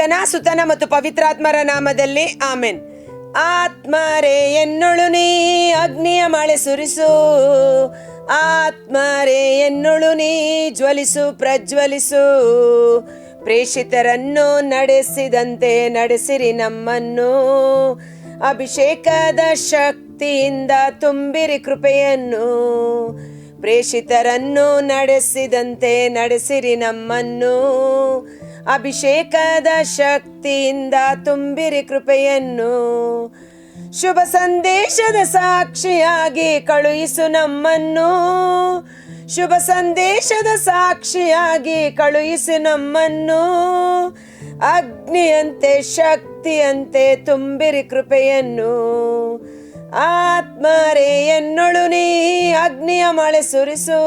ಪಿತನ ಸುತನ ಮತ್ತು ಪವಿತ್ರಾತ್ಮರ ನಾಮದಲ್ಲಿ ಆಮೆನ್. ಆತ್ಮರೇ, ಎನ್ನೊಳು ನೀ, ಅಗ್ನಿಯ ಮಳೆ ಸುರಿಸು. ಆತ್ಮರೇ, ಎನ್ನೊಳು ನೀ, ಜ್ವಲಿಸು, ಪ್ರಜ್ವಲಿಸು. ಪ್ರೇಷಿತರನ್ನು ನಡೆಸಿದಂತೆ ನಡೆಸಿರಿ ನಮ್ಮನ್ನು. ಅಭಿಷೇಕದ ಶಕ್ತಿಯಿಂದ ತುಂಬಿರಿ ಕೃಪೆಯನ್ನು. ಪ್ರೇಷಿತರನ್ನು ನಡೆಸಿದಂತೆ ನಡೆಸಿರಿ ನಮ್ಮನ್ನು. ಅಭಿಷೇಕದ ಶಕ್ತಿಯಿಂದ ತುಂಬಿರಿ ಕೃಪೆಯನ್ನು. ಶುಭ ಸಂದೇಶದ ಸಾಕ್ಷಿಯಾಗಿ ಕಳುಹಿಸು ನಮ್ಮನ್ನು. ಶುಭ ಸಂದೇಶದ ಸಾಕ್ಷಿಯಾಗಿ ಕಳುಹಿಸು ನಮ್ಮನ್ನು. ಅಗ್ನಿಯಂತೆ, ಶಕ್ತಿಯಂತೆ ತುಂಬಿರಿ ಕೃಪೆಯನ್ನು. ಆತ್ಮರೇ, ಎನ್ನೊಳು ನೀ, ಅಗ್ನಿಯ ಮಳೆ ಸುರಿಸು.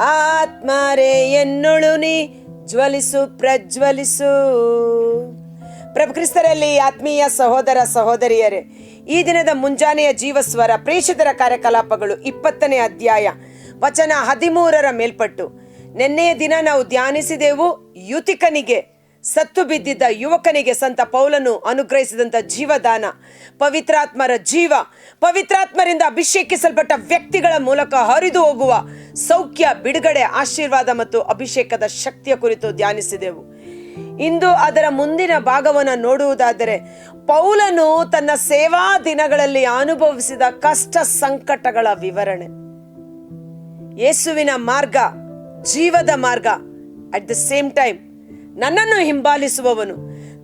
ಆತ್ಮರೇ, ಎನ್ನೊಳು ನೀ ಜ್ವಲಿಸು, ಪ್ರಜ್ವಲಿಸು. ಪ್ರಭು ಕ್ರಿಸ್ತರಲ್ಲಿ ಆತ್ಮೀಯ ಸಹೋದರ ಸಹೋದರಿಯರೇ, ಈ ದಿನದ ಮುಂಜಾನೆಯ ಜೀವಸ್ವರ ಪ್ರೇಷಿತರ ಕಾರ್ಯಕಲಾಪಗಳು ಇಪ್ಪತ್ತನೇ ಅಧ್ಯಾಯ, ವಚನ ಹದಿಮೂರರ ಮೇಲ್ಪಟ್ಟು, ನಿನ್ನೆಯ ದಿನ ನಾವು ಧ್ಯಾನಿಸಿದೆವು ಯುತಿಕನಿಗೆ. ಸತ್ತು ಬಿದ್ದಿದ್ದ ಯುವಕನಿಗೆ ಸಂತ ಪೌಲನು ಅನುಗ್ರಹಿಸಿದಂಥ ಜೀವದಾನ. ಪವಿತ್ರಾತ್ಮರ ಜೀವ. ಪವಿತ್ರಾತ್ಮರಿಂದ ಅಭಿಷೇಕಿಸಲ್ಪಟ್ಟ ವ್ಯಕ್ತಿಗಳ ಮೂಲಕ ಹರಿದು ಹೋಗುವ ಸೌಖ್ಯ, ಬಿಡುಗಡೆ, ಆಶೀರ್ವಾದ ಮತ್ತು ಅಭಿಷೇಕದ ಶಕ್ತಿಯ ಕುರಿತು ಧ್ಯಾನಿಸಿದೆವು. ಇಂದು ಅದರ ಮುಂದಿನ ಭಾಗವನ್ನು ನೋಡುವುದಾದರೆ, ಪೌಲನು ತನ್ನ ಸೇವಾ ದಿನಗಳಲ್ಲಿ ಅನುಭವಿಸಿದ ಕಷ್ಟ ಸಂಕಟಗಳ ವಿವರಣೆ. ಯೇಸುವಿನ ಮಾರ್ಗ, ಜೀವದ ಮಾರ್ಗ ಅಟ್ ದ ಸೇಮ್ ಟೈಮ್ ನನ್ನನ್ನು ಹಿಂಬಾಲಿಸುವವನು.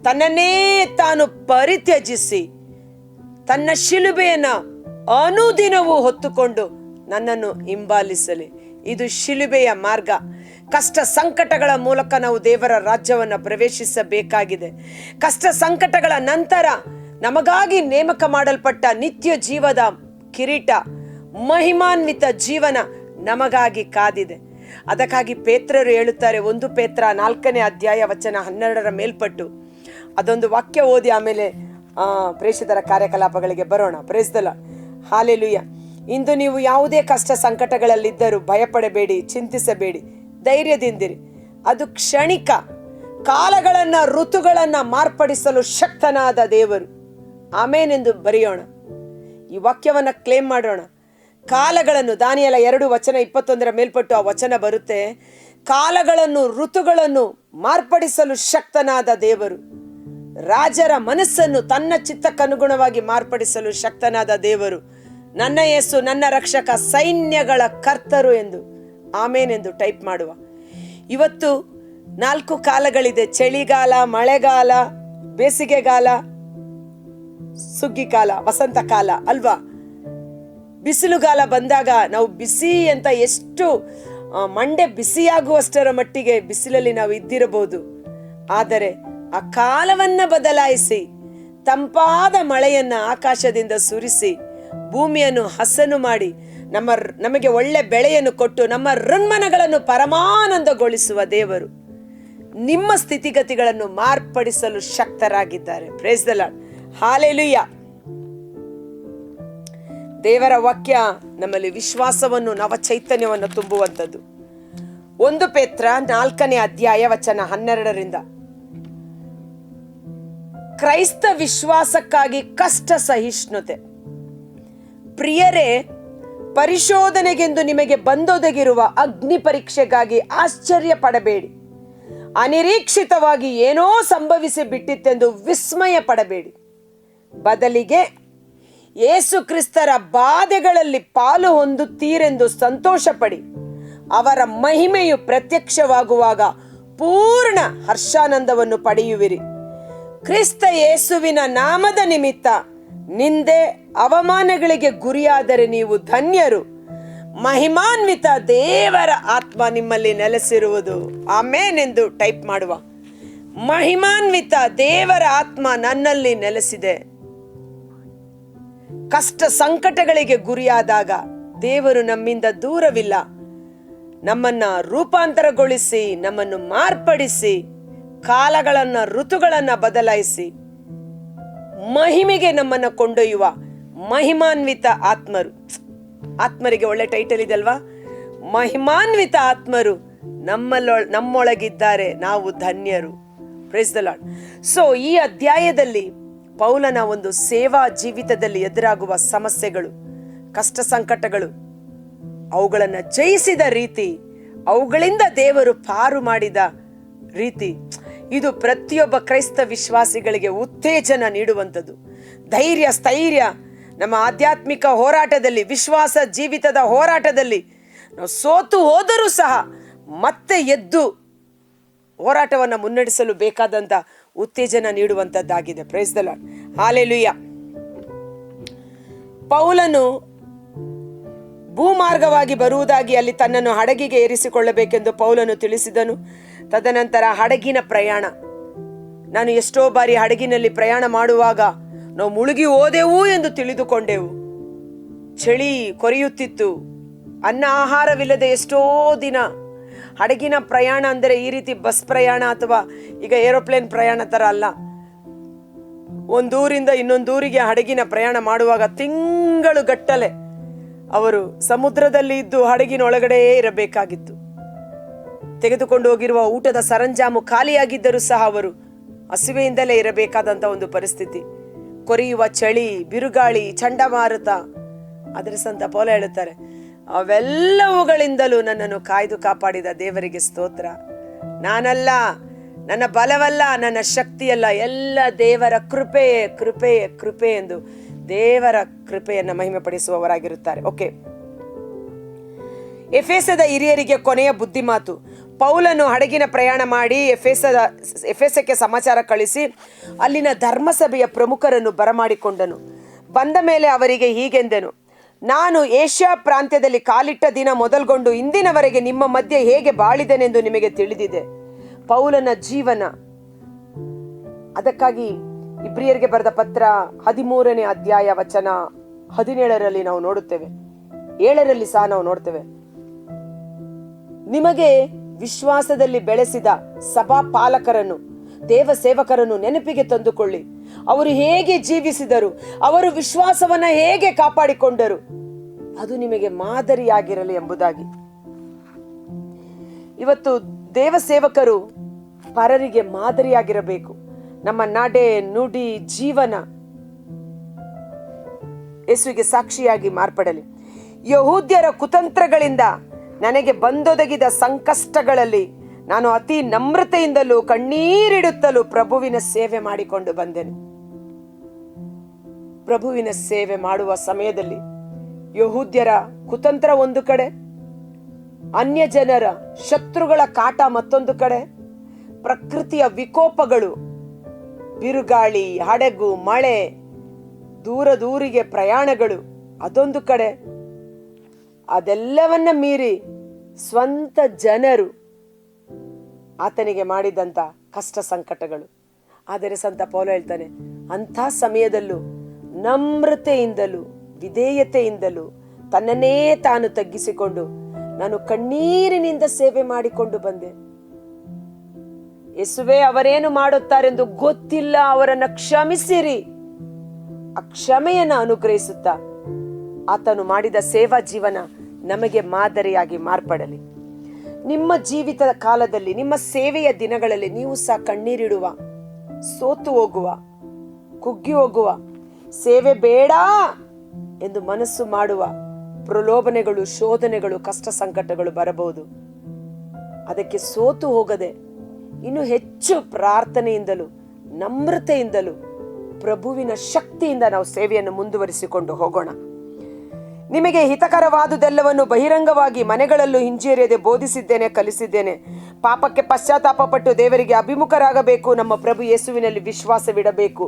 ತನ್ನನ್ನೇ ತಾನು ಪರಿತ್ಯಜಿಸಿ, ತನ್ನ ಶಿಲುಬೆಯನ್ನು ಅನುದಿನವೂ ಹೊತ್ತುಕೊಂಡು ನನ್ನನ್ನು ಹಿಂಬಾಲಿಸಲಿ. ಇದು ಶಿಲುಬೆಯ ಮಾರ್ಗ. ಕಷ್ಟ ಸಂಕಟಗಳ ಮೂಲಕ ನಾವು ದೇವರ ರಾಜ್ಯವನ್ನು ಪ್ರವೇಶಿಸಬೇಕಾಗಿದೆ. ಕಷ್ಟ ಸಂಕಟಗಳ ನಂತರ ನಮಗಾಗಿ ನೇಮಕ ಮಾಡಲ್ಪಟ್ಟ ನಿತ್ಯ ಜೀವದ ಕಿರೀಟ, ಮಹಿಮಾನ್ವಿತ ಜೀವನ ನಮಗಾಗಿ ಕಾದಿದೆ. ಅದಕ್ಕಾಗಿ ಪೇತ್ರರು ಹೇಳುತ್ತಾರೆ, ಒಂದು ಪೇತ್ರ ನಾಲ್ಕನೇ ಅಧ್ಯಾಯ ವಚನ ಹನ್ನೆರಡರ ಮೇಲ್ಪಟ್ಟು, ಅದೊಂದು ವಾಕ್ಯ ಓದಿ ಆಮೇಲೆ ಪ್ರೇಷಿತರ ಕಾರ್ಯಕಲಾಪಗಳಿಗೆ ಬರೋಣ. ಪ್ರೇಸ್ದಲ್ಲ ಹಾಲೆಲುಯ್ಯ ಇಂದು ನೀವು ಯಾವುದೇ ಕಷ್ಟ ಸಂಕಟಗಳಲ್ಲಿದ್ದರೂ ಭಯಪಡಬೇಡಿ, ಚಿಂತಿಸಬೇಡಿ, ಧೈರ್ಯದಿಂದಿರಿ. ಅದು ಕ್ಷಣಿಕ ಕಾಲಗಳನ್ನ, ಋತುಗಳನ್ನ ಮಾರ್ಪಡಿಸಲು ಶಕ್ತನಾದ ದೇವರು. ಆಮೇನೆಂದು ಬರೆಯೋಣ. ಈ ವಾಕ್ಯವನ್ನ ಕ್ಲೇಮ್ ಮಾಡೋಣ. ಕಾಲಗಳನ್ನು ದಾನಿಯಲ್ಲ ಎರಡು ವಚನ ಇಪ್ಪತ್ತೊಂದರ ಮೇಲ್ಪಟ್ಟು ಆ ವಚನ ಬರುತ್ತೆ, ಕಾಲಗಳನ್ನು, ಋತುಗಳನ್ನು ಮಾರ್ಪಡಿಸಲು ಶಕ್ತನಾದ ದೇವರು. ರಾಜರ ಮನಸ್ಸನ್ನು ತನ್ನ ಚಿತ್ತಕ್ಕನುಗುಣವಾಗಿ ಮಾರ್ಪಡಿಸಲು ಶಕ್ತನಾದ ದೇವರು. ನನ್ನ ಯೇಸು, ನನ್ನ ರಕ್ಷಕ, ಸೈನ್ಯಗಳ ಕರ್ತರು ಎಂದು. ಆಮೇನೆಂದು ಟೈಪ್ ಮಾಡುವ. ಇವತ್ತು ನಾಲ್ಕು ಕಾಲಗಳಿದೆ. ಚಳಿಗಾಲ, ಮಳೆಗಾಲ, ಬೇಸಿಗೆಗಾಲ, ಸುಗ್ಗಿಕಾಲ ವಸಂತ ಕಾಲ ಅಲ್ವಾ? ಬಿಸಿಲುಗಾಲ ಬಂದಾಗ ನಾವು ಬಿಸಿ ಅಂತ ಎಷ್ಟು ಮಂಡೆ ಬಿಸಿಯಾಗುವಷ್ಟರ ಮಟ್ಟಿಗೆ ಬಿಸಿಲಲ್ಲಿ ನಾವು ಇದ್ದಿರಬಹುದು. ಆದರೆ ಆ ಕಾಲವನ್ನ ಬದಲಾಯಿಸಿ, ತಂಪಾದ ಮಳೆಯನ್ನ ಆಕಾಶದಿಂದ ಸುರಿಸಿ, ಭೂಮಿಯನ್ನು ಹಸನು ಮಾಡಿ, ನಮ್ಮ ನಮಗೆ ಒಳ್ಳೆ ಬೆಳೆಯನ್ನು ಕೊಟ್ಟು, ನಮ್ಮ ಋಣ್ಮನಗಳನ್ನು ಪರಮಾನಂದಗೊಳಿಸುವ ದೇವರು ನಿಮ್ಮ ಸ್ಥಿತಿಗತಿಗಳನ್ನು ಮಾರ್ಪಡಿಸಲು ಶಕ್ತರಾಗಿದ್ದಾರೆ. ಪ್ರೇಸ್ ಲಾರ್ಡ್ ಹಾಲೆಲುಯ್ಯ ದೇವರ ವಾಕ್ಯ ನಮ್ಮಲ್ಲಿ ವಿಶ್ವಾಸವನ್ನು ನವ ಚೈತನ್ಯವನ್ನು ತುಂಬುವಂಥದ್ದು. ಒಂದು ಪೇತ್ರ ನಾಲ್ಕನೇ ಅಧ್ಯಾಯ ವಚನ ಹನ್ನೆರಡರಿಂದ. ಕ್ರೈಸ್ತ ವಿಶ್ವಾಸಕ್ಕಾಗಿ ಕಷ್ಟ ಸಹಿಷ್ಣುತೆ. ಪ್ರಿಯರೇ, ಪರಿಶೋಧನೆಗೆಂದು ನಿಮಗೆ ಬಂದೊದಗಿರುವ ಅಗ್ನಿ ಪರೀಕ್ಷೆಗಾಗಿ ಆಶ್ಚರ್ಯ ಪಡಬೇಡಿ. ಅನಿರೀಕ್ಷಿತವಾಗಿ ಏನೋ ಸಂಭವಿಸಿ ಬಿಟ್ಟಿತ್ತೆಂದು ವಿಸ್ಮಯ ಪಡಬೇಡಿ. ಬದಲಿಗೆ ಯೇಸು ಕ್ರಿಸ್ತರ ಬಾಧೆಗಳಲ್ಲಿ ಪಾಲು ಹೊಂದುತ್ತೀರೆಂದು ಸಂತೋಷಪಡಿ ಅವರ ಮಹಿಮೆಯು ಪ್ರತ್ಯಕ್ಷವಾಗುವಾಗ ಪೂರ್ಣ ಹರ್ಷಾನಂದವನ್ನು ಪಡೆಯುವಿರಿ. ಕ್ರಿಸ್ತ ಯೇಸುವಿನ ನಾಮದ ನಿಮಿತ್ತ ನಿಂದೆ ಅವಮಾನಗಳಿಗೆ ಗುರಿಯಾದರೆ ನೀವು ಧನ್ಯರು. ಮಹಿಮಾನ್ವಿತ ದೇವರ ಆತ್ಮ ನಿಮ್ಮಲ್ಲಿ ನೆಲೆಸಿರುವುದು. ಆಮೇನೆಂದು ಟೈಪ್ ಮಾಡುವ. ಮಹಿಮಾನ್ವಿತ ದೇವರ ಆತ್ಮ ನನ್ನಲ್ಲಿ ನೆಲೆಸಿದೆ. ಕಷ್ಟ ಸಂಕಟಗಳಿಗೆ ಗುರಿಯಾದಾಗ ದೇವರು ನಮ್ಮಿಂದ ದೂರವಿಲ್ಲ. ನಮ್ಮನ್ನ ರೂಪಾಂತರಗೊಳಿಸಿ, ನಮ್ಮನ್ನು ಮಾರ್ಪಡಿಸಿ, ಕಾಲಗಳನ್ನ, ಋತುಗಳನ್ನ ಬದಲಾಯಿಸಿ, ಮಹಿಮೆಗೆ ನಮ್ಮನ್ನ ಕೊಂಡೊಯ್ಯುವ ಮಹಿಮಾನ್ವಿತ ಆತ್ಮರು. ಆತ್ಮರಿಗೆ ಒಳ್ಳೆ ಟೈಟಲ್ ಇದೆ ಅಲ್ವಾ? ಮಹಿಮಾನ್ವಿತ ಆತ್ಮರು ನಮ್ಮಲ್ಲೊ ನಮ್ಮೊಳಗಿದ್ದಾರೆ. ನಾವು ಧನ್ಯರು. ಪ್ರೇಸ್ ದ ಲಾರ್ಡ್ ಸೊ ಈ ಅಧ್ಯಾಯದಲ್ಲಿ ಪೌಲನ ಒಂದು ಸೇವಾ ಜೀವಿತದಲ್ಲಿ ಎದುರಾಗುವ ಸಮಸ್ಯೆಗಳು, ಕಷ್ಟ ಸಂಕಟಗಳು, ಅವುಗಳನ್ನು ಜಯಿಸಿದ ರೀತಿ, ಅವುಗಳಿಂದ ದೇವರು ಪಾರು ಮಾಡಿದ ರೀತಿ, ಇದು ಪ್ರತಿಯೊಬ್ಬ ಕ್ರೈಸ್ತ ವಿಶ್ವಾಸಿಗಳಿಗೆ ಉತ್ತೇಜನ ನೀಡುವಂಥದ್ದು. ಧೈರ್ಯ, ಸ್ಥೈರ್ಯ, ನಮ್ಮ ಆಧ್ಯಾತ್ಮಿಕ ಹೋರಾಟದಲ್ಲಿ, ವಿಶ್ವಾಸ ಜೀವಿತದ ಹೋರಾಟದಲ್ಲಿ, ನಾವು ಸೋತು ಹೋದರೂ ಸಹ ಮತ್ತೆ ಎದ್ದು ಹೋರಾಟವನ್ನು ಮುನ್ನಡೆಸಲು ಬೇಕಾದಂಥ ಉತ್ತೇಜನ ನೀಡುವಂಥದ್ದಾಗಿದೆ ಪ್ರೈಸ್ ದ ಲಾರ್ಡ್ ಹಾಲೆಲುಯ್ಯ ಪೌಲನು ಭೂಮಾರ್ಗವಾಗಿ ಬರುವುದಾಗಿ ಅಲ್ಲಿ ತನ್ನನ್ನು ಹಡಗಿಗೆ ಏರಿಸಿಕೊಳ್ಳಬೇಕೆಂದು ಪೌಲನು ತಿಳಿಸಿದನು. ತದನಂತರ ಹಡಗಿನ ಪ್ರಯಾಣ. ನಾನು ಎಷ್ಟೋ ಬಾರಿ ಹಡಗಿನಲ್ಲಿ ಪ್ರಯಾಣ ಮಾಡುವಾಗ ನಾವು ಮುಳುಗಿ ಹೋದೆವು ಎಂದು ತಿಳಿದುಕೊಂಡೆವು. ಚಳಿ ಕೊರೆಯುತ್ತಿತ್ತು. ಅನ್ನ ಆಹಾರವಿಲ್ಲದೆ ಎಷ್ಟೋ ದಿನ ಹಡಗಿನ ಪ್ರಯಾಣ ಅಂದರೆ ಈ ರೀತಿ ಬಸ್ ಪ್ರಯಾಣ ಅಥವಾ ಈಗ ಏರೋಪ್ಲೇನ್ ಪ್ರಯಾಣ ಥರ ಅಲ್ಲ. ಒಂದೂರಿಂದ ಇನ್ನೊಂದೂರಿಗೆ ಹಡಗಿನ ಪ್ರಯಾಣ ಮಾಡುವಾಗ ತಿಂಗಳು ಗಟ್ಟಲೆ ಅವರು ಸಮುದ್ರದಲ್ಲಿ ಇದ್ದು ಹಡಗಿನ ಒಳಗಡೆಯೇ ಇರಬೇಕಾಗಿತ್ತು. ತೆಗೆದುಕೊಂಡು ಹೋಗಿರುವ ಊಟದ ಸರಂಜಾಮು ಖಾಲಿಯಾಗಿದ್ದರೂ ಸಹ ಅವರು ಹಸಿವೆಯಿಂದಲೇ ಇರಬೇಕಾದಂಥ ಒಂದು ಪರಿಸ್ಥಿತಿ. ಕೊರೆಯುವ ಚಳಿ, ಬಿರುಗಾಳಿ, ಚಂಡಮಾರುತ, ಅದರ ಸಂತ ಪೋಲ ಹೇಳುತ್ತಾರೆ. ಅವೆಲ್ಲವುಗಳಿಂದಲೂ ನನ್ನನ್ನು ಕಾಯ್ದು ಕಾಪಾಡಿದ ದೇವರಿಗೆ ಸ್ತೋತ್ರ. ನಾನಲ್ಲ, ನನ್ನ ಬಲವಲ್ಲ, ನನ್ನ ಶಕ್ತಿಯಲ್ಲ, ಎಲ್ಲ ದೇವರ ಕೃಪೆಯೇ ಕೃಪೆಯೇ, ಕೃಪೆ ಎಂದು ದೇವರ ಕೃಪೆಯನ್ನು ಮಹಿಮೆ ಪಡಿಸುವವರಾಗಿರುತ್ತಾರೆ ಓಕೆ. ಎಫೆಸದ ಹಿರಿಯರಿಗೆ ಕೊನೆಯ ಬುದ್ಧಿಮಾತು ಪೌಲನು ಹಡಗಿನ ಪ್ರಯಾಣ ಮಾಡಿ ಎಫೆಸದ, ಎಫೆಸಕ್ಕೆ ಸಮಾಚಾರ ಕಳಿಸಿ ಅಲ್ಲಿನ ಧರ್ಮಸಭೆಯ ಪ್ರಮುಖರನ್ನು ಬರಮಾಡಿಕೊಂಡನು. ಬಂದ ಮೇಲೆ ಅವರಿಗೆ ಹೀಗೆಂದೆನು. ನಾನು ಏಷ್ಯಾ ಪ್ರಾಂತ್ಯದಲ್ಲಿ ಕಾಲಿಟ್ಟ ದಿನ ಮೊದಲ್ಗೊಂಡು ಇಂದಿನವರೆಗೆ ನಿಮ್ಮ ಮಧ್ಯೆ ಹೇಗೆ ಬಾಳಿದೆನೆಂದು ನಿಮಗೆ ತಿಳಿದಿದೆ. ಪೌಲನ ಜೀವನ. ಅದಕ್ಕಾಗಿ ಇಬ್ರಿಯರಿಗೆ ಬರೆದ ಪತ್ರ ಹದಿಮೂರನೇ ಅಧ್ಯಾಯ ವಚನ ಹದಿನೇಳರಲ್ಲಿ ನಾವು ನೋಡುತ್ತೇವೆ. ಏಳರಲ್ಲಿ ಸಹ ನಾವು ನೋಡ್ತೇವೆ. ನಿಮಗೆ ವಿಶ್ವಾಸದಲ್ಲಿ ಬೆಳೆಸಿದ ಸಭಾ ಪಾಲಕರನ್ನು ದೇವ ಸೇವಕರನ್ನು ನೆನಪಿಗೆ ತಂದುಕೊಳ್ಳಿ. ಅವರು ಹೇಗೆ ಜೀವಿಸಿದರು, ಅವರು ವಿಶ್ವಾಸವನ್ನ ಹೇಗೆ ಕಾಪಾಡಿಕೊಂಡರು, ಅದು ನಿಮಗೆ ಮಾದರಿಯಾಗಿರಲಿ ಎಂಬುದಾಗಿ. ಇವತ್ತು ದೇವ ಸೇವಕರು ಪರರಿಗೆ ಮಾದರಿಯಾಗಿರಬೇಕು. ನಮ್ಮ ನಡೆ, ನುಡಿ, ಜೀವನ ಯೇಸುವಿಗೆ ಸಾಕ್ಷಿಯಾಗಿ ಮಾರ್ಪಡಲಿ. ಯಹೂದ್ಯರ ಕುತಂತ್ರಗಳಿಂದ ನನಗೆ ಬಂದೊದಗಿದ ಸಂಕಷ್ಟಗಳಲ್ಲಿ ನಾನು ಅತಿ ನಮ್ರತೆಯಿಂದಲೂ ಕಣ್ಣೀರಿಡುತ್ತಲೂ ಪ್ರಭುವಿನ ಸೇವೆ ಮಾಡಿಕೊಂಡು ಬಂದೆನು. ಪ್ರಭುವಿನ ಸೇವೆ ಮಾಡುವ ಸಮಯದಲ್ಲಿ ಯಹೂದ್ಯರ ಕುತಂತ್ರ ಒಂದು ಕಡೆ ಅನ್ಯ ಜನರ ಶತ್ರುಗಳ ಕಾಟ ಮತ್ತೊಂದು ಕಡೆ, ಪ್ರಕೃತಿಯ ವಿಕೋಪಗಳು, ಬಿರುಗಾಳಿ, ಹಡಗು, ಮಳೆ, ದೂರ ದೂರಿಗೆ ಪ್ರಯಾಣಗಳು ಅದೊಂದು ಕಡೆ. ಅದೆಲ್ಲವನ್ನ ಮೀರಿ ಸ್ವಂತ ಜನರು ಆತನಿಗೆ ಮಾಡಿದಂತ ಕಷ್ಟ ಸಂಕಟಗಳು. ಆದರೆ ಸಂತ ಪೌಲ ಹೇಳ್ತಾನೆ, ಅಂಥ ಸಮಯದಲ್ಲೂ, ನಮ್ರತೆಯಿಂದಲೂ, ವಿಧೇಯತೆಯಿಂದಲೂ, ತನ್ನನ್ನೇ ತಾನು ತಗ್ಗಿಸಿಕೊಂಡು, ನಾನು ಕಣ್ಣೀರಿನಿಂದ ಸೇವೆ ಮಾಡಿಕೊಂಡು ಬಂದೆ. ಯೇಸುವೆ, ಅವರೇನು ಮಾಡುತ್ತಾರೆಂದು ಗೊತ್ತಿಲ್ಲ, ಅವರನ್ನು ಕ್ಷಮಿಸಿರಿ. ಆ ಕ್ಷಮೆಯನ್ನು ಅನುಗ್ರಹಿಸುತ್ತಾ, ಆತನು ಮಾಡಿದ ಸೇವಾ ಜೀವನ ನಮಗೆ ಮಾದರಿಯಾಗಿ ಮಾರ್ಪಡಲಿ. ನಿಮ್ಮ ಜೀವಿತ ಕಾಲದಲ್ಲಿ, ನಿಮ್ಮ ಸೇವೆಯ ದಿನಗಳಲ್ಲಿ ನೀವು ಸಹ ಕಣ್ಣೀರಿಡುವ, ಸೋತು ಹೋಗುವ, ಕುಗ್ಗಿ ಹೋಗುವ, ಸೇವೆ ಬೇಡ ಎಂದು ಮನಸ್ಸು ಮಾಡುವ ಪ್ರಲೋಭನೆಗಳು, ಶೋಧನೆಗಳು, ಕಷ್ಟ ಸಂಕಟಗಳು ಬರಬಹುದು. ಅದಕ್ಕೆ ಸೋತು ಹೋಗದೆ, ಇನ್ನು ಹೆಚ್ಚು ಪ್ರಾರ್ಥನೆಯಿಂದಲೂ, ನಮ್ರತೆಯಿಂದಲೂ, ಪ್ರಭುವಿನ ಶಕ್ತಿಯಿಂದ ನಾವು ಸೇವೆಯನ್ನು ಮುಂದುವರಿಸಿಕೊಂಡು ಹೋಗೋಣ. ನಿಮಗೆ ಹಿತಕರವಾದುದೆಲ್ಲವನ್ನು ಬಹಿರಂಗವಾಗಿ ಮನೆಗಳಲ್ಲೂ ಹಿಂಜೇರಿಯದೆ ಬೋಧಿಸಿದ್ದೇನೆ, ಕಲಿಸಿದ್ದೇನೆ. ಪಾಪಕ್ಕೆ ಪಶ್ಚಾತ್ತಾಪಪಟ್ಟು ದೇವರಿಗೆ ಅಭಿಮುಖರಾಗಬೇಕು, ನಮ್ಮ ಪ್ರಭು ಯೇಸುವಿನಲ್ಲಿ ವಿಶ್ವಾಸವಿಡಬೇಕು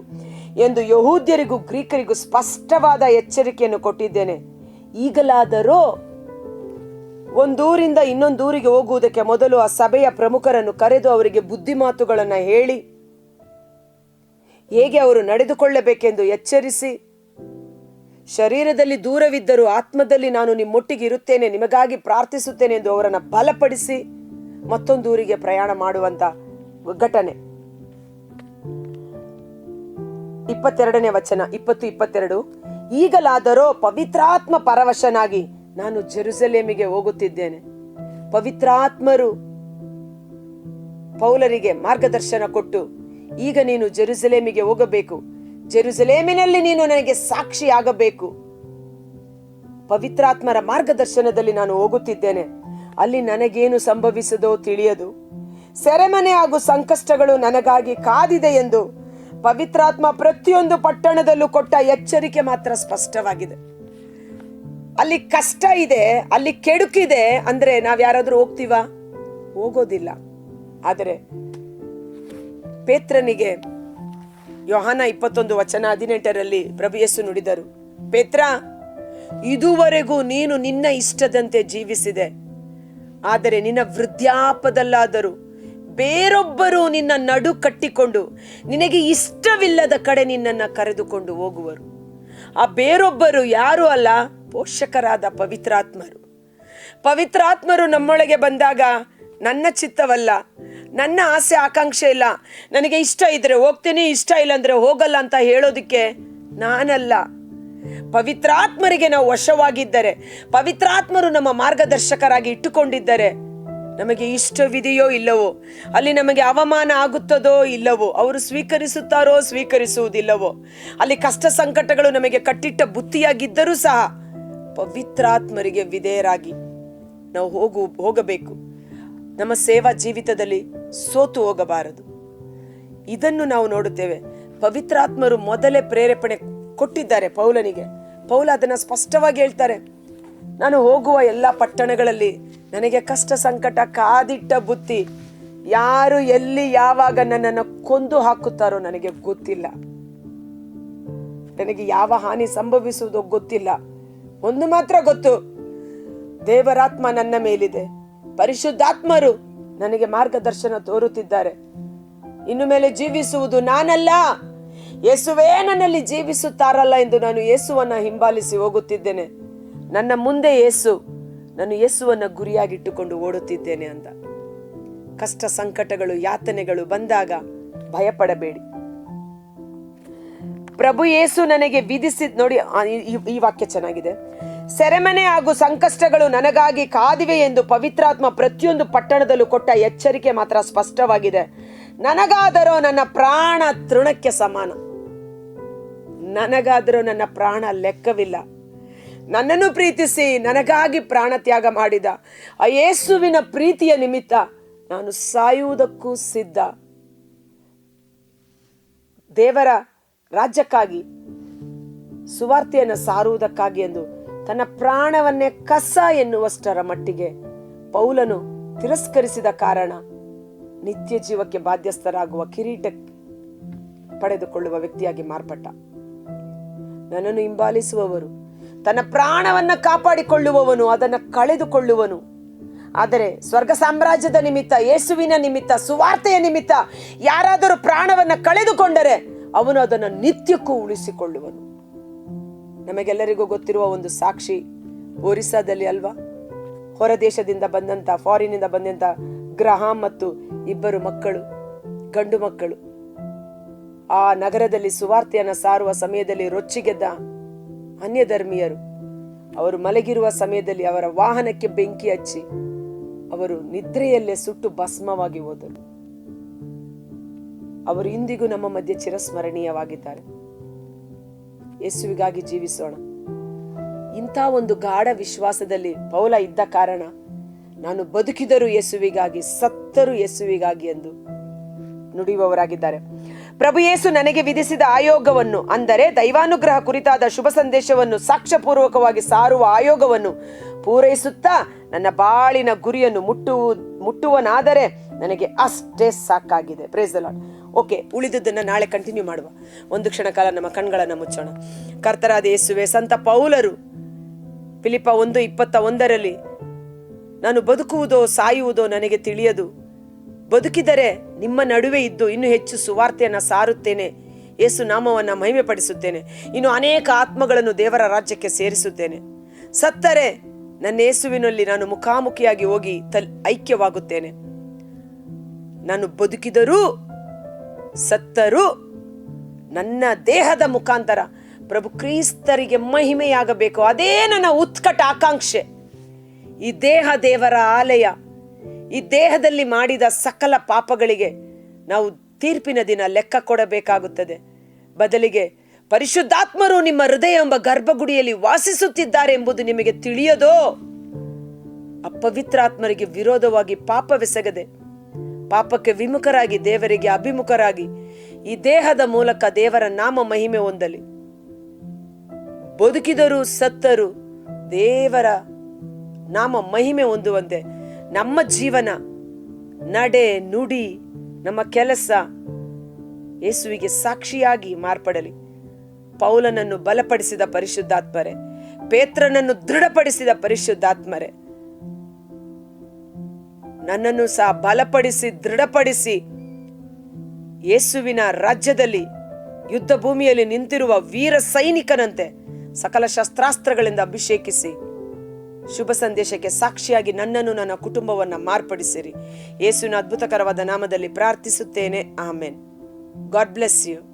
ಎಂದು ಯಹೂದ್ಯರಿಗೂ ಗ್ರೀಕರಿಗೂ ಸ್ಪಷ್ಟವಾದ ಎಚ್ಚರಿಕೆಯನ್ನು ಕೊಟ್ಟಿದ್ದೇನೆ. ಈಗಲಾದರೂ ಒಂದೂರಿಂದ ಇನ್ನೊಂದೂರಿಗೆ ಹೋಗುವುದಕ್ಕೆ ಮೊದಲು ಆ ಸಭೆಯ ಪ್ರಮುಖರನ್ನು ಕರೆದು ಅವರಿಗೆ ಬುದ್ಧಿಮಾತುಗಳನ್ನು ಹೇಳಿ, ಹೇಗೆ ಅವರು ನಡೆದುಕೊಳ್ಳಬೇಕೆಂದು ಎಚ್ಚರಿಸಿ ಶರೀರದಲ್ಲಿ ದೂರವಿದ್ದರೂ ಆತ್ಮದಲ್ಲಿ ನಾನು ನಿಮ್ಮೊಟ್ಟಿಗೆ ಇರುತ್ತೇನೆ, ನಿಮಗಾಗಿ ಪ್ರಾರ್ಥಿಸುತ್ತೇನೆ ಎಂದು ಅವರನ್ನು ಬಲಪಡಿಸಿ ಮತ್ತೊಂದು ಊರಿಗೆ ಪ್ರಯಾಣ ಮಾಡುವಂತ ಘಟನೆ. ಇಪ್ಪತ್ತೆರಡನೇ ವಚನ, ಇಪ್ಪತ್ತು, ಇಪ್ಪತ್ತೆರಡು. ಈಗಲಾದರೋ ಪವಿತ್ರಾತ್ಮ ಪರವಶನಾಗಿ ನಾನು ಜೆರುಸಲೇಮಿಗೆ ಹೋಗುತ್ತಿದ್ದೇನೆ. ಪವಿತ್ರಾತ್ಮರು ಪೌಲರಿಗೆ ಮಾರ್ಗದರ್ಶನ ಕೊಟ್ಟು, ಈಗ ನೀನು ಜೆರುಸಲೇಮಿಗೆ ಹೋಗಬೇಕು. ಜೆರುಸಲೇಮಿನಲ್ಲಿ ನೀನು ನನಗೆ ಸಾಕ್ಷಿಯಾಗಬೇಕು. ಪವಿತ್ರಾತ್ಮರ ಮಾರ್ಗದರ್ಶನದಲ್ಲಿ ನಾನು ಹೋಗುತ್ತಿದ್ದೇನೆ. ಅಲ್ಲಿ ನನಗೇನು ಸಂಭವಿಸದೋ ತಿಳಿಯದು. ಸೆರೆಮನೆ ಹಾಗೂ ಸಂಕಷ್ಟಗಳು ನನಗಾಗಿ ಕಾದಿದೆ ಎಂದು ಪವಿತ್ರಾತ್ಮ ಪ್ರತಿಯೊಂದು ಪಟ್ಟಣದಲ್ಲೂ ಕೊಟ್ಟ ಎಚ್ಚರಿಕೆ ಮಾತ್ರ ಸ್ಪಷ್ಟವಾಗಿದೆ. ಅಲ್ಲಿ ಕಷ್ಟ ಇದೆ, ಅಲ್ಲಿ ಕೆಡುಕಿದೆ ಅಂದ್ರೆ ನಾವ್ ಯಾರಾದ್ರೂ ಹೋಗ್ತೀವಾ? ಹೋಗೋದಿಲ್ಲ. ಆದರೆ ಪೇತ್ರನಿಗೆ ಯೋಹಾನ ಇಪ್ಪತ್ತೊಂದು ವಚನ ಹದಿನೆಂಟರಲ್ಲಿ ಪ್ರಭು ನುಡಿದರು, ಪೇತ್ರ, ಇದುವರೆಗೂ ನೀನು ನಿನ್ನ ಇಷ್ಟದಂತೆ ಜೀವಿಸಿದೆ. ಆದರೆ ನಿನ್ನ ವೃದ್ಧಾಪದಲ್ಲಾದರೂ ಬೇರೊಬ್ಬರು ನಿನ್ನ ನಡು ಕಟ್ಟಿಕೊಂಡು ನಿನಗೆ ಇಷ್ಟವಿಲ್ಲದ ಕಡೆ ನಿನ್ನನ್ನು ಕರೆದುಕೊಂಡು ಹೋಗುವರು. ಆ ಬೇರೊಬ್ಬರು ಯಾರು ಅಲ್ಲ, ಪೋಷಕರಾದ ಪವಿತ್ರಾತ್ಮರು. ಪವಿತ್ರಾತ್ಮರು ನಮ್ಮೊಳಗೆ ಬಂದಾಗ ನನ್ನ ಚಿತ್ತವಲ್ಲ ನನ್ನ ಆಸೆ, ಆಕಾಂಕ್ಷೆ ಇಲ್ಲ. ನನಗೆ ಇಷ್ಟ ಇದ್ರೆ ಹೋಗ್ತೀನಿ, ಇಷ್ಟ ಇಲ್ಲ ಅಂದ್ರೆ ಹೋಗಲ್ಲ ಅಂತ ಹೇಳೋದಕ್ಕೆ ನಾನಲ್ಲ. ಪವಿತ್ರಾತ್ಮರಿಗೆ ನಾವು ವಶವಾಗಿದ್ದರೆ, ಪವಿತ್ರಾತ್ಮರು ನಮ್ಮ ಮಾರ್ಗದರ್ಶಕರಾಗಿ ಇಟ್ಟುಕೊಂಡಿದ್ದರೆ ನಮಗೆ ಇಷ್ಟವಿದೆಯೋ ಇಲ್ಲವೋ, ಅಲ್ಲಿ ನಮಗೆ ಅವಮಾನ ಆಗುತ್ತದೋ ಇಲ್ಲವೋ, ಅವರು ಸ್ವೀಕರಿಸುತ್ತಾರೋ ಸ್ವೀಕರಿಸುವುದಿಲ್ಲವೋ, ಅಲ್ಲಿ ಕಷ್ಟ ಸಂಕಟಗಳು ನಮಗೆ ಕಟ್ಟಿಟ್ಟ ಬುತ್ತಿಯಾಗಿದ್ದರೂ ಸಹ ಪವಿತ್ರಾತ್ಮರಿಗೆ ವಿಧೇಯರಾಗಿ ನಾವು ಹೋಗು, ಹೋಗಬೇಕು. ನಮ್ಮ ಸೇವಾ ಜೀವಿತದಲ್ಲಿ ಸೋತು ಹೋಗಬಾರದು. ಇದನ್ನು ನಾವು ನೋಡುತ್ತೇವೆ. ಪವಿತ್ರಾತ್ಮರು ಮೊದಲೇ ಪ್ರೇರೇಪಣೆ ಕೊಟ್ಟಿದ್ದಾರೆ ಪೌಲನಿಗೆ. ಪೌಲ ಅದನ್ನು ಸ್ಪಷ್ಟವಾಗಿ ಹೇಳ್ತಾರೆ. ನಾನು ಹೋಗುವ ಎಲ್ಲ ಪಟ್ಟಣಗಳಲ್ಲಿ ನನಗೆ ಕಷ್ಟ ಸಂಕಟ, ಕಾದಿಟ್ಟ ಬುತ್ತಿ ಯಾರು ಎಲ್ಲಿ ಯಾವಾಗ ನನ್ನನ್ನು ಕೊಂದು ಹಾಕುತ್ತಾರೋ ನನಗೆ ಗೊತ್ತಿಲ್ಲ. ನನಗೆ ಯಾವ ಹಾನಿ ಸಂಭವಿಸುವುದೋ ಗೊತ್ತಿಲ್ಲ. ಒಂದು ಮಾತ್ರ ಗೊತ್ತು, ದೇವರಾತ್ಮ ನನ್ನ ಮೇಲಿದೆ. ಪರಿಶುದ್ಧಾತ್ಮರು ನನಗೆ ಮಾರ್ಗದರ್ಶನ ತೋರುತ್ತಿದ್ದಾರೆ. ಇನ್ನು ಮೇಲೆ ಜೀವಿಸುವುದು ನಾನಲ್ಲ. ಯೇಸುವೇ ನನ್ನಲ್ಲಿ ಜೀವಿಸುತ್ತಾರಲ್ಲ ಎಂದು ನಾನು ಯೇಸುವನ್ನ ಹಿಂಬಾಲಿಸಿ ಹೋಗುತ್ತಿದ್ದೇನೆ. ನನ್ನ ಮುಂದೆ ಯೇಸು, ನಾನು ಯೇಸುವನ್ನ ಗುರಿಯಾಗಿಟ್ಟುಕೊಂಡು ಓಡುತ್ತಿದ್ದೇನೆ ಅಂತ. ಕಷ್ಟ ಸಂಕಟಗಳು, ಯಾತನೆಗಳು ಬಂದಾಗ ಭಯಪಡಬೇಡಿ. ಪ್ರಭು ಯೇಸು ನನಗೆ ವಿಧಿಸಿದ ನೋಡಿ ಈ ವಾಕ್ಯ ಚೆನ್ನಾಗಿದೆ. ಸೆರೆಮನೆ ಹಾಗೂ ಸಂಕಷ್ಟಗಳು ನನಗಾಗಿ ಕಾದಿವೆ ಎಂದು ಪವಿತ್ರಾತ್ಮ ಪ್ರತಿಯೊಂದು ಪಟ್ಟಣದಲ್ಲೂ ಕೊಟ್ಟ ಎಚ್ಚರಿಕೆ ಮಾತ್ರ ಸ್ಪಷ್ಟವಾಗಿದೆ. ನನಗಾದರೂ ನನ್ನ ಪ್ರಾಣ ತೃಣಕ್ಕೆ ಸಮಾನ. ನನಗಾದರೂ ನನ್ನ ಪ್ರಾಣ ಲೆಕ್ಕವಿಲ್ಲ. ನನ್ನನ್ನು ಪ್ರೀತಿಸಿ ನನಗಾಗಿ ಪ್ರಾಣ ತ್ಯಾಗ ಮಾಡಿದ ಆ ಯೇಸುವಿನ ಪ್ರೀತಿಯ ನಿಮಿತ್ತ ನಾನು ಸಾಯುವುದಕ್ಕೂ ಸಿದ್ಧ. ದೇವರ ರಾಜ್ಯಕ್ಕಾಗಿ, ಸುವಾರ್ತೆಯನ್ನು ಸಾರುವುದಕ್ಕಾಗಿ ಎಂದು ತನ್ನ ಪ್ರಾಣವನ್ನೇ ಕಸ ಎನ್ನುವಷ್ಟರ ಮಟ್ಟಿಗೆ ಪೌಲನು ತಿರಸ್ಕರಿಸಿದ ಕಾರಣ ನಿತ್ಯ ಜೀವಕ್ಕೆ ಬಾಧ್ಯಸ್ಥರಾಗುವ ಕಿರೀಟ ಪಡೆದುಕೊಳ್ಳುವ ವ್ಯಕ್ತಿಯಾಗಿ ಮಾರ್ಪಟ್ಟ. ನನ್ನನ್ನು ಹಿಂಬಾಲಿಸುವವರು, ತನ್ನ ಪ್ರಾಣವನ್ನು ಕಾಪಾಡಿಕೊಳ್ಳುವವನು, ಅದನ್ನು ಕಳೆದುಕೊಳ್ಳುವನು. ಆದರೆ ಸ್ವರ್ಗ ಸಾಮ್ರಾಜ್ಯದ ನಿಮಿತ್ತ, ಯೇಸುವಿನ ನಿಮಿತ್ತ, ಸುವಾರ್ತೆಯ ನಿಮಿತ್ತ ಯಾರಾದರೂ ಪ್ರಾಣವನ್ನು ಕಳೆದುಕೊಂಡರೆ ಅವನು ಅದನ್ನು ನಿತ್ಯಕ್ಕೂ ಉಳಿಸಿಕೊಳ್ಳುವನು. ನಮಗೆಲ್ಲರಿಗೂ ಗೊತ್ತಿರುವ ಒಂದು ಸಾಕ್ಷಿ ಒರಿಸ್ಸಾದಲ್ಲಿ ಅಲ್ವಾ? ಹೊರ ದೇಶದಿಂದ ಬಂದಂತ ಫಾರಿನಿಂದ ಬಂದಂಥ ಗ್ರಹಾಂ ಮತ್ತು ಇಬ್ಬರು ಮಕ್ಕಳು, ಗಂಡು ಮಕ್ಕಳು. ಆ ನಗರದಲ್ಲಿ ಸುವಾರ್ತೆಯನ್ನು ಸಾರುವ ಸಮಯದಲ್ಲಿ ರೊಚ್ಚಿಗೆದ್ದ ಅನ್ಯ ಧರ್ಮೀಯರು ಅವರು ಮಲಗಿರುವ ಸಮಯದಲ್ಲಿ ಅವರ ವಾಹನಕ್ಕೆ ಬೆಂಕಿ ಹಚ್ಚಿ ಅವರು ನಿದ್ರೆಯಲ್ಲೇ ಸುಟ್ಟು ಭಸ್ಮವಾಗಿ ಹೋದರು. ಅವರು ಇಂದಿಗೂ ನಮ್ಮ ಮಧ್ಯೆ ಚಿರಸ್ಮರಣೀಯವಾಗಿದ್ದಾರೆ. ಯೇಸುವಿಗಾಗಿ ಜೀವಿಸೋಣ. ಇಂಥ ಒಂದು ಗಾಢ ವಿಶ್ವಾಸದಲ್ಲಿ ಪೌಲ ಇದ್ದ ಕಾರಣ ನಾನು ಬದುಕಿದರೂ ಯೇಸುವಿಗಾಗಿ, ಸತ್ತರು ಯೇಸುವಿಗಾಗಿ ಎಂದು ನುಡಿಯುವವರಾಗಿದ್ದಾರೆ. ಪ್ರಭು ಯೇಸು ನನಗೆ ವಿಧಿಸಿದ ಆಯೋಗವನ್ನು, ಅಂದರೆ ದೈವಾನುಗ್ರಹ ಕುರಿತಾದ ಶುಭ ಸಂದೇಶವನ್ನು, ಸಾಕ್ಷ್ಯಪೂರ್ವಕವಾಗಿ ಸಾರುವ ಆಯೋಗವನ್ನು ಪೂರೈಸುತ್ತಾ ನನ್ನ ಬಾಳಿನ ಗುರಿಯನ್ನು ಮುಟ್ಟುವ, ಮುಟ್ಟುವನಾದರೆ ನನಗೆ ಅಷ್ಟೇ ಸಾಕಾಗಿದೆ. ಪ್ರೇಸ್ ಲಾರ್ಡ್ ಓಕೆ, ಉಳಿದದ್ದನ್ನು ನಾಳೆ ಕಂಟಿನ್ಯೂ ಮಾಡುವ. ಒಂದು ಕ್ಷಣ ಕಾಲ ನಮ್ಮ ಕಣ್ಗಳನ್ನು ಮುಚ್ಚೋಣ. ಕರ್ತರಾದ ಯೇಸುವೆ, ಸಂತ ಪೌಲರು ಫಿಲಿಪ ಒಂದು ಇಪ್ಪತ್ತ ಒಂದರಲ್ಲಿ, ನಾನು ಬದುಕುವುದೋ, ಸಾಯುವುದೋ ನನಗೆ ತಿಳಿಯದು. ಬದುಕಿದರೆ ನಿಮ್ಮ ನಡುವೆ ಇದ್ದು ಇನ್ನೂ ಹೆಚ್ಚು ಸುವಾರ್ತೆಯನ್ನು ಸಾರುತ್ತೇನೆ. ಯೇಸು ನಾಮವನ್ನು ಮಹಿಮೆಪಡಿಸುತ್ತೇನೆ. ಇನ್ನು ಅನೇಕ ಆತ್ಮಗಳನ್ನು ದೇವರ ರಾಜ್ಯಕ್ಕೆ ಸೇರಿಸುತ್ತೇನೆ. ಸತ್ತರೆ ನನ್ನ ಯೇಸುವಿನಲ್ಲಿ ನಾನು ಮುಖಾಮುಖಿಯಾಗಿ ಹೋಗಿ ತಲ್, ಐಕ್ಯವಾಗುತ್ತೇನೆ. ನಾನು ಬದುಕಿದರೂ ಸತ್ತರೂ ನನ್ನ ದೇಹದ ಮುಖಾಂತರ ಪ್ರಭು ಕ್ರೀಸ್ತರಿಗೆ ಮಹಿಮೆಯಾಗಬೇಕು. ಅದೇ ನನ್ನ ಉತ್ಕಟ ಆಕಾಂಕ್ಷೆ. ಈ ದೇಹ ದೇವರ ಆಲಯ, ಈ ದೇಹದಲ್ಲಿ ಮಾಡಿದ ಸಕಲ ಪಾಪಗಳಿಗೆ ನಾವು ತೀರ್ಪಿನ ದಿನ ಲೆಕ್ಕ ಕೊಡಬೇಕಾಗುತ್ತದೆ. ಬದಲಿಗೆ ಪರಿಶುದ್ಧಾತ್ಮರು ನಿಮ್ಮ ಹೃದಯ ಎಂಬ ಗರ್ಭಗುಡಿಯಲ್ಲಿ ವಾಸಿಸುತ್ತಿದ್ದಾರೆ ಎಂಬುದು ನಿಮಗೆ ತಿಳಿಯದೋ? ಅಪವಿತ್ರಾತ್ಮರಿಗೆ ವಿರೋಧವಾಗಿ ಪಾಪವೆಸಗದೆ ಪಾಪಕ್ಕೆ ವಿಮುಖರಾಗಿ ದೇವರಿಗೆ ಅಭಿಮುಖರಾಗಿ ಈ ದೇಹದ ಮೂಲಕ ದೇವರ ನಾಮ ಮಹಿಮೆ ಹೊಂದಲಿ. ಬದುಕಿದರು ಸತ್ತರು ದೇವರ ನಾಮ ಮಹಿಮೆ ಹೊಂದುವಂತೆ ನಮ್ಮ ಜೀವನ ನಡೆ ನುಡಿ ನಮ್ಮ ಕೆಲಸ ಯೇಸುವಿಗೆ ಸಾಕ್ಷಿಯಾಗಿ ಮಾರ್ಪಡಲಿ. ಪೌಲನನ್ನು ಬಲಪಡಿಸಿದ ಪರಿಶುದ್ಧಾತ್ಮರೆ, ಪೇತ್ರನನ್ನು ದೃಢಪಡಿಸಿದ ಪರಿಶುದ್ಧಾತ್ಮರೆ ನನ್ನನ್ನು ಸಹ ಬಲಪಡಿಸಿ, ದೃಢಪಡಿಸಿ. ಯೇಸುವಿನ ರಾಜ್ಯದಲ್ಲಿ ಯುದ್ಧ ಭೂಮಿಯಲ್ಲಿ ನಿಂತಿರುವ ವೀರ ಸೈನಿಕನಂತೆ ಸಕಲ ಶಸ್ತ್ರಾಸ್ತ್ರಗಳಿಂದ ಅಭಿಷೇಕಿಸಿ. ಶುಭ ಸಂದೇಶಕ್ಕೆ ಸಾಕ್ಷಿಯಾಗಿ ನನ್ನನ್ನು ನನ್ನ ಕುಟುಂಬವನ್ನು ಮಾರ್ಪಡಿಸಿರಿ. ಯೇಸುವಿನ ಅದ್ಭುತಕರವಾದ ನಾಮದಲ್ಲಿ ಪ್ರಾರ್ಥಿಸುತ್ತೇನೆ. ಆಮೇನ್. God bless you.